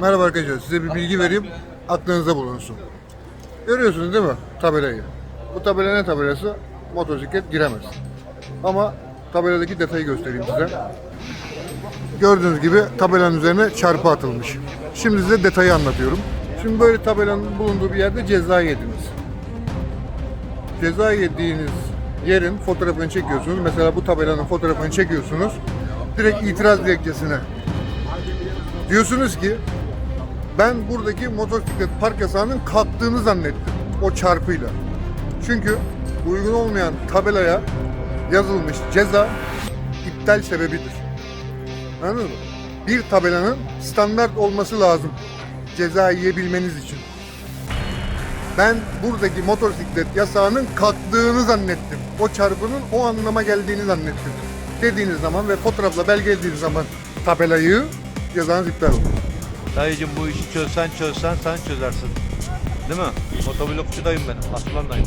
Merhaba arkadaşlar size bir bilgi vereyim aklınızda bulunsun. Görüyorsunuz değil mi tabelayı? Bu tabela ne tabelası? Motosiklet giremez. Ama tabeladaki detayı göstereyim size. Gördüğünüz gibi tabelanın üzerine çarpı atılmış. Şimdi size detayı anlatıyorum. Şimdi böyle tabelanın bulunduğu bir yerde ceza yediniz. Ceza yediğiniz yerin fotoğrafını çekiyorsunuz. Mesela bu tabelanın fotoğrafını çekiyorsunuz. Direkt itiraz dilekçesine Diyorsunuz ki ben buradaki motosiklet park yasağının kalktığını zannettim o çarpıyla. Çünkü uygun olmayan tabelaya yazılmış ceza iptal sebebidir. Anladın mı? Bir tabelanın standart olması lazım ceza yiyebilmeniz için. Ben buradaki motosiklet yasağının kalktığını zannettim. O çarpının o anlama geldiğini zannettim. Dediğiniz zaman ve fotoğrafla belgelediğiniz zaman tabelayı cezanız iptal olur. Dayıcım bu işi çözsen çözsen sen çözersin. Değil mi? Motoblokçudayım ben. Aslan dayım.